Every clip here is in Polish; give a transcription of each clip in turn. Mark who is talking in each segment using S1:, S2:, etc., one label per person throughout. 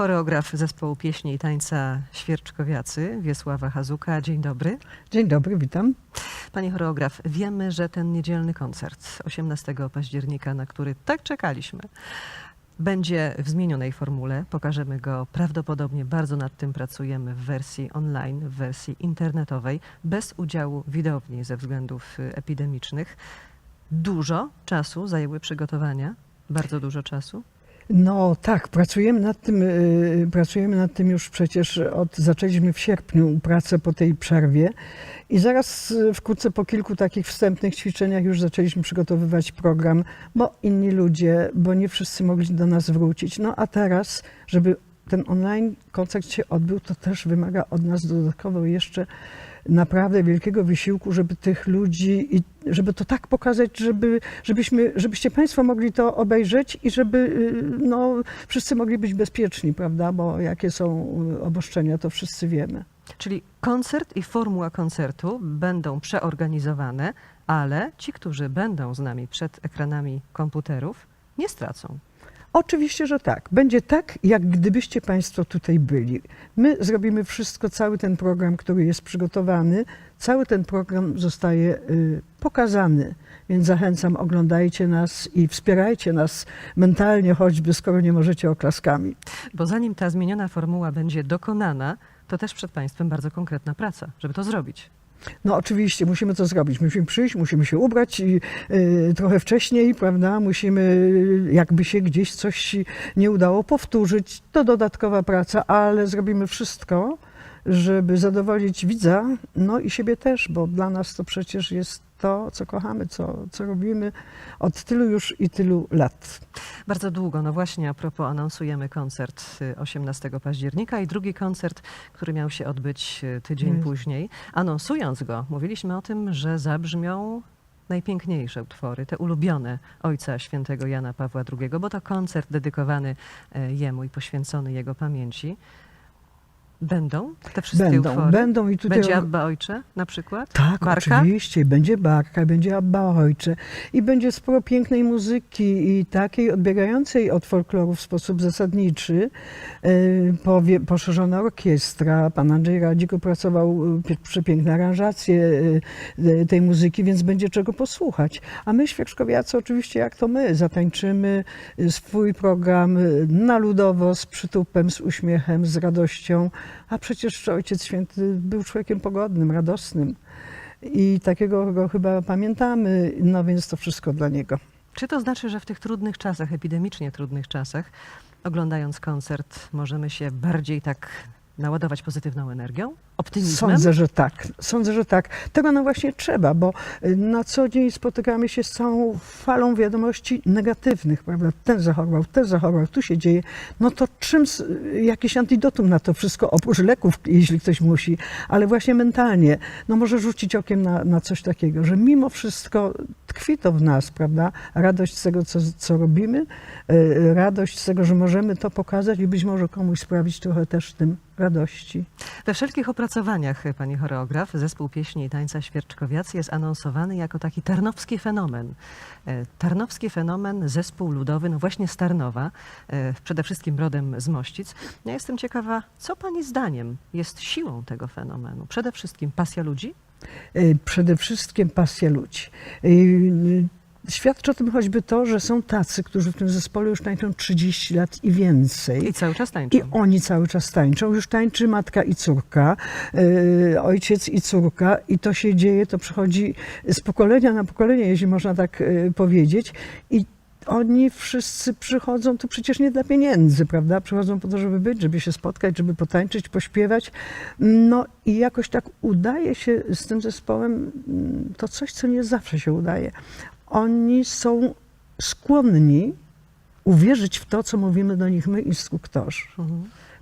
S1: choreograf zespołu pieśni i tańca Świerczkowiacy, Wiesława Hazuka. Dzień dobry.
S2: Dzień dobry, witam.
S1: Panie choreograf, wiemy, że ten niedzielny koncert 18 października, na który tak czekaliśmy, będzie w zmienionej formule. Pokażemy go prawdopodobnie, bardzo nad tym pracujemy w wersji online, w wersji internetowej, bez udziału widowni ze względów y, epidemicznych. Dużo czasu zajęły przygotowania, bardzo dużo czasu.
S2: No tak, pracujemy nad tym, y, pracujemy nad tym już przecież od, zaczęliśmy w sierpniu pracę po tej przerwie i zaraz y, wkrótce po kilku takich wstępnych ćwiczeniach już zaczęliśmy przygotowywać program, bo inni ludzie, bo nie wszyscy mogli do nas wrócić. No a teraz, żeby ten online koncert się odbył, to też wymaga od nas dodatkowo jeszcze naprawdę wielkiego wysiłku, żeby tych ludzi i żeby to tak pokazać, żeby, żebyśmy, żebyście Państwo mogli to obejrzeć i żeby y, no, wszyscy mogli być bezpieczni, prawda? Bo jakie są y, obostrzenia, to wszyscy wiemy.
S1: Czyli koncert i formuła koncertu będą przeorganizowane, ale ci, którzy będą z nami przed ekranami komputerów, nie stracą.
S2: Oczywiście, że tak. Będzie tak, jak gdybyście Państwo tutaj byli. My zrobimy wszystko, cały ten program, który jest przygotowany, cały ten program zostaje y, pokazany. Więc zachęcam, oglądajcie nas i wspierajcie nas mentalnie, choćby skoro nie możecie oklaskami.
S1: Bo zanim ta zmieniona formuła będzie dokonana, to też przed Państwem bardzo konkretna praca, żeby to zrobić.
S2: No oczywiście, musimy to zrobić. Musimy przyjść, musimy się ubrać i, y, trochę wcześniej, prawda? Musimy, y, jakby się gdzieś coś nie udało, powtórzyć. To dodatkowa praca, ale zrobimy wszystko, żeby zadowolić widza, no i siebie też, bo dla nas to przecież jest to, co kochamy, co, co robimy od tylu już i tylu lat.
S1: Bardzo długo, no właśnie a propos anonsujemy koncert y, 18 października i drugi koncert, który miał się odbyć y, tydzień później. Anonsując go, mówiliśmy o tym, że zabrzmią najpiękniejsze utwory, te ulubione ojca świętego Jana Pawła II, bo to koncert dedykowany e, jemu i poświęcony jego pamięci. Będą te wszystkie
S2: Będą,
S1: utwory?
S2: będą i tutaj...
S1: Będzie Abba Ojcze na przykład?
S2: Tak,
S1: Barka?
S2: oczywiście. Będzie Barka, będzie Abba Ojcze i będzie sporo pięknej muzyki i takiej odbiegającej od folkloru w sposób zasadniczy. Yy, Powie, poszerzona orkiestra, pan Andrzej Radzik opracował pie- przepiękne aranżacje yy, tej muzyki, więc będzie czego posłuchać. A my, Świerczkowiacy, oczywiście jak to my, zatańczymy swój program na ludowo, z przytupem, z uśmiechem, z radością. A przecież Ojciec Święty był człowiekiem pogodnym, radosnym. I takiego go chyba pamiętamy, no więc to wszystko dla niego.
S1: Czy to znaczy, że w tych trudnych czasach, epidemicznie trudnych czasach, oglądając koncert, możemy się bardziej tak naładować pozytywną energią, optymizmem?
S2: Sądzę, że tak. Sądzę, że tak. Tego nam właśnie trzeba, bo y, na co dzień spotykamy się z całą falą wiadomości negatywnych, prawda? Ten zachorował, ten zachorował, tu się dzieje. No to czym, jakiś antidotum na to wszystko, oprócz leków, jeśli ktoś musi, ale właśnie mentalnie, no może rzucić okiem na, na coś takiego, że mimo wszystko tkwi to w nas, prawda? Radość z tego, co, co robimy, y, radość z tego, że możemy to pokazać i być może komuś sprawić trochę też tym radości.
S1: We wszelkich opracowaniach, pani choreograf, zespół pieśni i tańca Świerczkowiacy jest anonsowany jako taki tarnowski fenomen. E, Tarnowski fenomen, zespół ludowy, no właśnie z Tarnowa, e, przede wszystkim rodem z Mościc. Ja jestem ciekawa, co pani zdaniem jest siłą tego fenomenu? Przede wszystkim pasja ludzi?
S2: Y, przede wszystkim pasja ludzi. Świadczy o tym choćby to, że są tacy, którzy w tym zespole już tańczą 30 lat i więcej.
S1: I cały czas tańczą.
S2: I oni cały czas tańczą. Już tańczy matka i córka, y, ojciec i córka, i to się dzieje, to przychodzi z pokolenia na pokolenie, jeśli można tak y, powiedzieć. I oni wszyscy przychodzą tu przecież nie dla pieniędzy, prawda? Przychodzą po to, żeby być, żeby się spotkać, żeby potańczyć, pośpiewać. No i jakoś tak udaje się z tym zespołem mm, to coś, co nie zawsze się udaje. Oni są skłonni uwierzyć w to, co mówimy do nich my, instruktorzy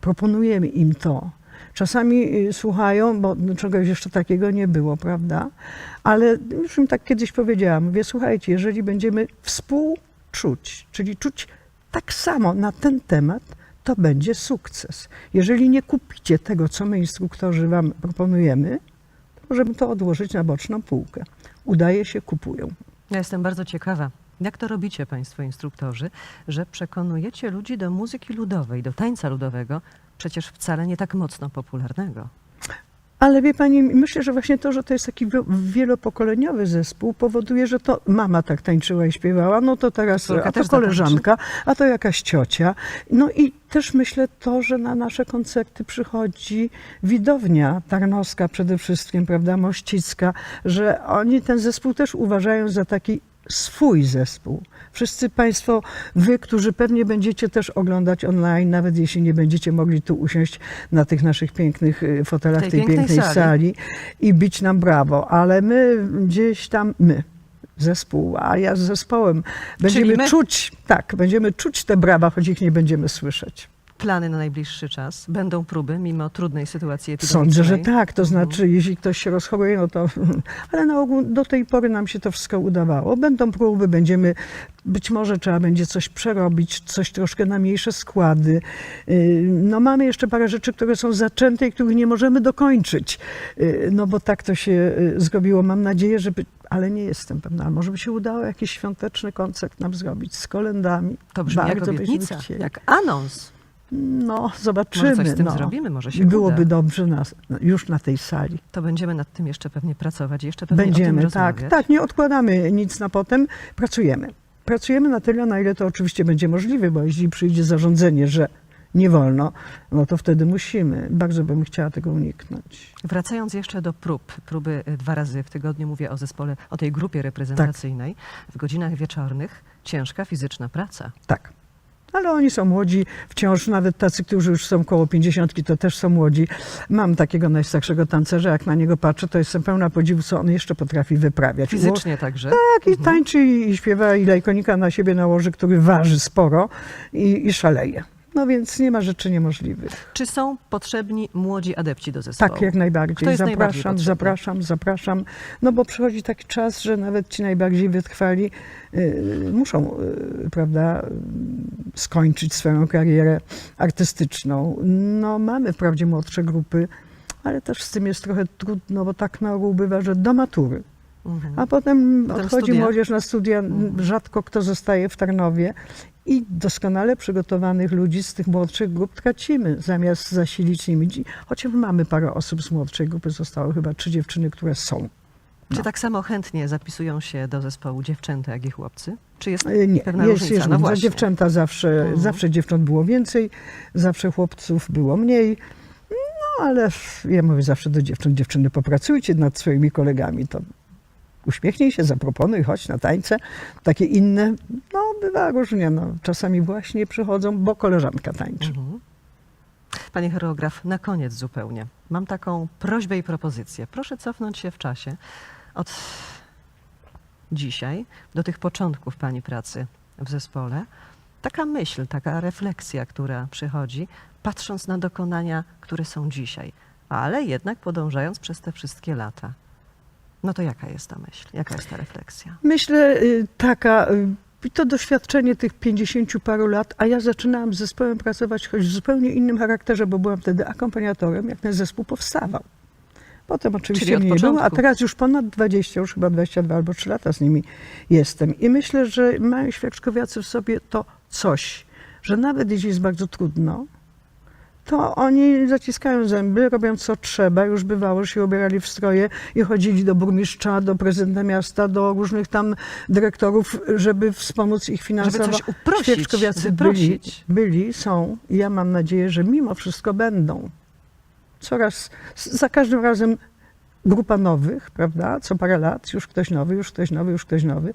S2: proponujemy im to. Czasami y, słuchają, bo no, czegoś jeszcze takiego nie było, prawda? Ale już im tak kiedyś powiedziałam, mówię, słuchajcie, jeżeli będziemy współczuć, czyli czuć tak samo na ten temat, to będzie sukces. Jeżeli nie kupicie tego, co my instruktorzy wam proponujemy, to możemy to odłożyć na boczną półkę. Udaje się, kupują.
S1: Ja jestem bardzo ciekawa, Jak to robicie Państwo, instruktorzy, że przekonujecie ludzi do muzyki ludowej, do tańca ludowego, przecież wcale nie tak mocno popularnego?
S2: Ale wie pani, myślę, że właśnie to, że to jest taki wi- wielopokoleniowy zespół, powoduje, że to mama tak tańczyła i śpiewała, no to teraz
S1: Córka
S2: a to koleżanka, a to jakaś ciocia. No i też myślę to, że na nasze koncerty przychodzi widownia tarnowska przede wszystkim, prawda, mościcka, że oni ten zespół też uważają za taki swój zespół. Wszyscy Państwo, Wy, którzy pewnie będziecie też oglądać online, nawet jeśli nie będziecie mogli tu usiąść na tych naszych pięknych y, fotelach
S1: Tej
S2: tej,
S1: pięknej
S2: pięknej
S1: sali.
S2: sali. i bić nam brawo, ale my gdzieś tam, my, zespół, a ja z zespołem, będziemy
S1: my?
S2: czuć, tak, będziemy czuć te brawa, choć ich nie będziemy słyszeć.
S1: Plany na najbliższy czas? Będą próby mimo trudnej sytuacji epidemicznej?
S2: Sądzę, że tak. To
S1: Mhm.
S2: znaczy, jeśli ktoś się rozchoruje, no to. Ale na ogół do tej pory nam się to wszystko udawało. Będą próby, będziemy. Być może trzeba będzie coś przerobić, coś troszkę na mniejsze składy. Yy, No mamy jeszcze parę rzeczy, które są zaczęte i których nie możemy dokończyć. Yy, No bo tak to się yy, zrobiło. Mam nadzieję, żeby. Ale nie jestem pewna. Może by się udało jakiś świąteczny koncert nam zrobić z kolendami.
S1: To brzmi jak
S2: Bardzo byśmy
S1: obietnica, jak anons.
S2: No, zobaczymy.
S1: Może coś z tym
S2: no.
S1: zrobimy, może się
S2: Byłoby
S1: uda.
S2: dobrze nas, już na tej sali.
S1: To będziemy nad tym jeszcze pewnie pracować, jeszcze pewnie
S2: Będziemy,
S1: rozmawiać.
S2: tak, tak, nie odkładamy nic na potem, pracujemy. Pracujemy na tyle, na ile to oczywiście będzie możliwe, bo jeśli przyjdzie zarządzenie, że nie wolno, no to wtedy musimy. Bardzo bym chciała tego uniknąć.
S1: Wracając jeszcze do prób, próby y, dwa razy w tygodniu, mówię o zespole, o tej grupie reprezentacyjnej, w godzinach wieczornych, ciężka fizyczna praca.
S2: Tak. Ale oni są młodzi, wciąż nawet tacy, którzy już są koło pięćdziesiątki, to też są młodzi. Mam takiego najstarszego tancerza, jak na niego patrzę, to jestem pełna podziwu, co on jeszcze potrafi wyprawiać.
S1: Fizycznie także.
S2: Tak, i tańczy, i śpiewa, i lajkonika na siebie nałoży, który waży sporo i, i szaleje. No więc nie ma rzeczy niemożliwych.
S1: Czy są potrzebni młodzi adepci do zespołu?
S2: Tak, jak najbardziej.
S1: Kto jest najbardziej
S2: zapraszam,
S1: potrzebny?
S2: zapraszam, zapraszam. No bo przychodzi taki czas, że nawet ci najbardziej wytrwali y, muszą, y, prawda, skończyć swoją karierę artystyczną. No mamy wprawdzie młodsze grupy, ale też z tym jest trochę trudno, bo tak na ogół bywa, że do matury.
S1: Mhm.
S2: A potem,
S1: Potem
S2: odchodzi
S1: studia.
S2: młodzież na studia,
S1: Mhm.
S2: rzadko kto zostaje w Tarnowie i doskonale przygotowanych ludzi z tych młodszych grup tracimy, zamiast zasilić nimi. Chociaż mamy parę osób z młodszej grupy, zostały chyba trzy dziewczyny, które są.
S1: Czy
S2: no.
S1: tak samo chętnie zapisują się do zespołu dziewczęta, jak i chłopcy? Czy jest
S2: E, Nie,
S1: pewna
S2: jest,
S1: różnica?
S2: jest
S1: no właśnie.
S2: Dziewczęta zawsze,
S1: Mhm.
S2: zawsze dziewcząt było więcej, zawsze chłopców było mniej. No ale ja mówię zawsze do dziewcząt, dziewczyny popracujcie nad swoimi kolegami, to uśmiechnij się, zaproponuj, chodź na tańce. Takie inne, no bywa różnie, no. czasami właśnie przychodzą, bo koleżanka tańczy.
S1: Mhm. Panie choreograf, na koniec zupełnie. Mam taką prośbę i propozycję. Proszę cofnąć się w czasie od dzisiaj do tych początków Pani pracy w zespole. Taka myśl, taka refleksja, która przychodzi, patrząc na dokonania, które są dzisiaj, ale jednak podążając przez te wszystkie lata. No to jaka jest ta myśl? Jaka jest ta refleksja?
S2: Myślę y, taka, y, to doświadczenie tych 50 paru lat, a ja zaczynałam z zespołem pracować choć w zupełnie innym charakterze, bo byłam wtedy akompaniatorem, jak ten zespół powstawał. Potem oczywiście mnie nie było, a teraz już ponad 20, już chyba 22 albo 3 lata z nimi jestem. I myślę, że mają świadczkowiacy w sobie to coś, że nawet jeśli jest bardzo trudno, to oni zaciskają zęby, robią co trzeba. Już bywało, że się ubierali w stroje i chodzili do burmistrza, do prezydenta miasta, do różnych tam dyrektorów, żeby wspomóc ich
S1: Żeby
S2: finansowo.
S1: coś uprościć,
S2: Świeczkowiacy byli, byli, są i ja mam nadzieję, że mimo wszystko będą. Coraz, za każdym razem grupa nowych, prawda? Co parę lat już ktoś nowy, już ktoś nowy, już ktoś nowy.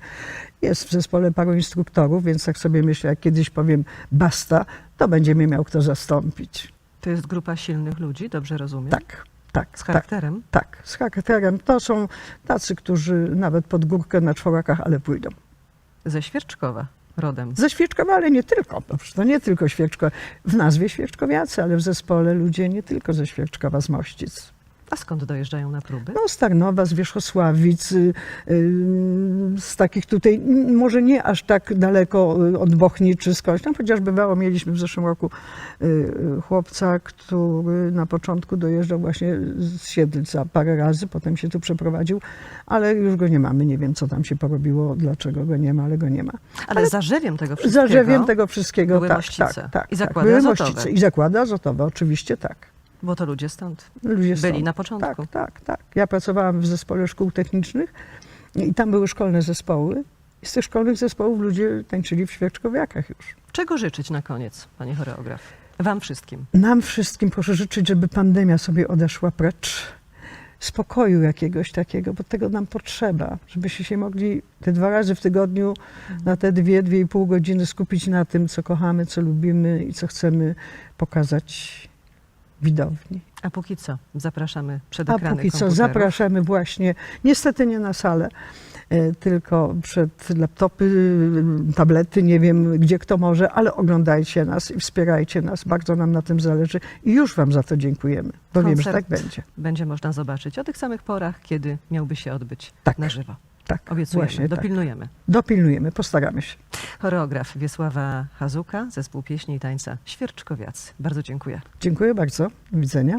S2: Jest w zespole paru instruktorów, więc tak sobie myślę, jak kiedyś powiem basta, to będzie mnie miał kto zastąpić.
S1: To jest grupa silnych ludzi, dobrze rozumiem?
S2: Tak, tak,
S1: Z
S2: tak,
S1: charakterem?
S2: tak. Z charakterem. To są tacy, którzy nawet pod górkę na czworakach, ale pójdą.
S1: Ze Świerczkowa rodem.
S2: Ze Świeczkowa, ale nie tylko. To nie tylko Świeczko. W nazwie Świeczkowiacy, ale w zespole ludzie nie tylko ze Świeczkowa, z Mościc.
S1: A skąd dojeżdżają na próby?
S2: No, z Tarnowa, z Wierzchosławic, y, y, z takich tutaj, może nie aż tak daleko y, od Bochni czy skądś, tam chociaż bywało, mieliśmy w zeszłym roku y, y, chłopca, który na początku dojeżdżał właśnie z Siedlca parę razy, potem się tu przeprowadził, ale już go nie mamy, nie wiem co tam się porobiło, dlaczego go nie ma, ale go nie ma.
S1: Ale, zarzewiem tego wszystkiego
S2: Zarzewiem tego wszystkiego,
S1: były
S2: tak,
S1: Mościce
S2: tak, tak.
S1: i
S2: tak.
S1: zakłady
S2: Były
S1: azotowe.
S2: Mościce I zakłady azotowe, oczywiście tak.
S1: Bo to ludzie stąd
S2: Ludzie
S1: byli
S2: stąd.
S1: na początku.
S2: Tak, tak, tak. Ja pracowałam w zespole szkół technicznych i tam były szkolne zespoły. I z tych szkolnych zespołów ludzie tańczyli w świeczkowiakach już.
S1: Czego życzyć na koniec, pani choreograf? Wam wszystkim.
S2: Nam wszystkim proszę życzyć, żeby pandemia sobie odeszła precz. Spokoju jakiegoś takiego, bo tego nam potrzeba, żebyście się mogli te dwa razy w tygodniu na te dwie, dwie i pół godziny skupić na tym, co kochamy, co lubimy i co chcemy pokazać widowni.
S1: A póki co zapraszamy przed
S2: A
S1: ekrany
S2: póki co zapraszamy właśnie, niestety nie na salę, e, tylko przed laptopy, e, tablety, nie wiem gdzie kto może, ale oglądajcie nas i wspierajcie nas. Bardzo nam na tym zależy i już Wam za to dziękujemy, bo wiem, że
S1: Koncert
S2: tak będzie.
S1: Będzie można zobaczyć o tych samych porach, kiedy miałby się odbyć
S2: Tak.
S1: na żywo.
S2: Tak,
S1: Obiecujemy,
S2: właśnie tak.
S1: dopilnujemy.
S2: Dopilnujemy, postaramy się.
S1: Choreograf Wiesława Hazuka, zespół pieśni i tańca Świerczkowiacy. Bardzo dziękuję.
S2: Dziękuję bardzo. Do widzenia.